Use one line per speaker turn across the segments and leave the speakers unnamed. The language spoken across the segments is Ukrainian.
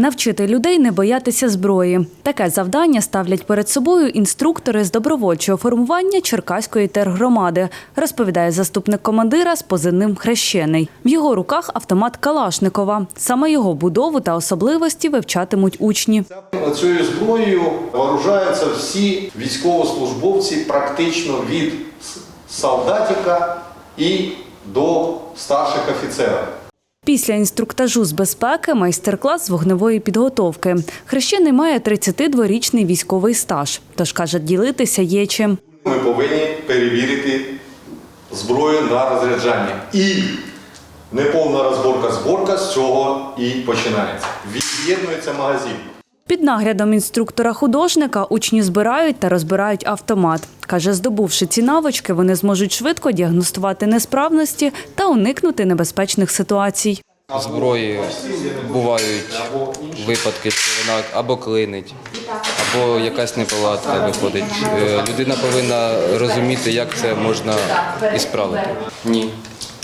Навчити людей не боятися зброї. Таке завдання ставлять перед собою інструктори з добровольчого формування Черкаської тергромади, розповідає заступник командира з позивним Хрещений. В його руках автомат Калашникова. Саме його будову та особливості вивчатимуть учні.
Цією зброєю вооружаються всі військовослужбовці практично від солдатика і до старших офіцерів.
Після інструктажу з безпеки майстер-клас вогневої підготовки. Хрещений має 32-річний військовий стаж, тож каже, ділитися є чим.
Ми повинні перевірити зброю на розряджання. І неповна розборка зборка з цього і починається. Від'єднується магазин.
Під наглядом інструктора-художника учні збирають та розбирають автомат. Каже, здобувши ці навички, вони зможуть швидко діагностувати несправності та уникнути небезпечних ситуацій.
зброї бувають випадки, що вона або клинить, або якась неполадка виходить. Е, Людина повинна розуміти, як це можна ісправити. Ні.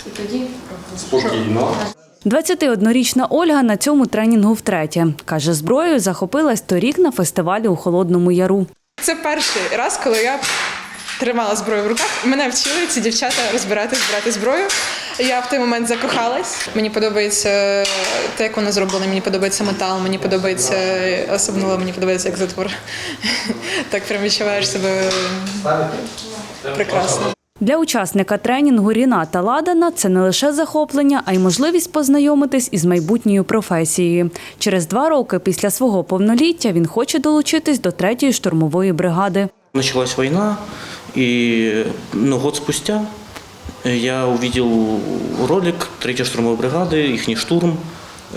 І тоді Спокійно.
21-річна Ольга на цьому тренінгу втретє. Каже, зброєю захопилась торік на фестивалі у Холодному Яру.
Це перший раз, коли я тримала зброю в руках. Мене вчили ці дівчата розбирати, збирати зброю. Я в той момент закохалась. Мені подобається те, як воно зроблено. Мені подобається метал, мені подобається особливо мені подобається як затвор. Так прям відчуваєш себе прекрасно.
Для учасника тренінгу Ріната Ладана це не лише захоплення, а й можливість познайомитись із майбутньою професією. Через два роки після свого повноліття він хоче долучитись до третьої штурмової бригади.
Началась война, и ну, год спустя я увидел ролик третьей штурмовой бригады, их штурм.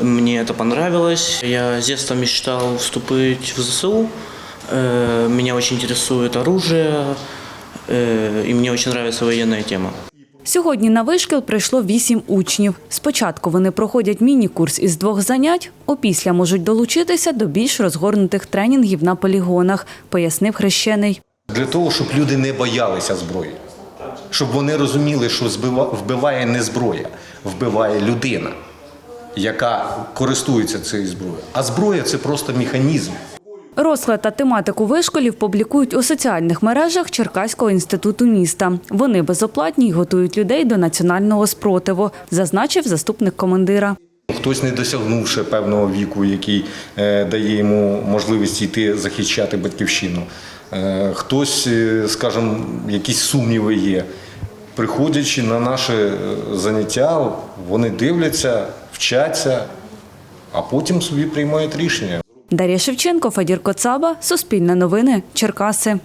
Мне это понравилось. Я с детства мечтал вступить в ЗСУ. Э, Меня очень интересует оружие, э, и мне очень нравится военная тема.
Сьогодні на вишкіл прийшло вісім учнів. Спочатку вони проходять міні-курс із двох занять, опісля можуть долучитися до більш розгорнутих тренінгів на полігонах, пояснив хрещений.
Для того, щоб люди не боялися зброї, щоб вони розуміли, що збива- вбиває не зброя, вбиває людина, яка користується цією зброєю. А зброя це просто механізм.
Розклад та тематику вишколів публікують у соціальних мережах Черкаського інституту міста. Вони безоплатні й готують людей до національного спротиву, зазначив заступник командира.
Хтось, не досягнувши певного віку, який е, дає йому можливість йти захищати батьківщину. Е, хтось, е, скажімо, якісь сумніви є. Приходячи на наше заняття, вони дивляться, вчаться, а потім собі приймають рішення.
Дар'я Шевченко, Фадір Коцаба, Суспільне новини, Черкаси.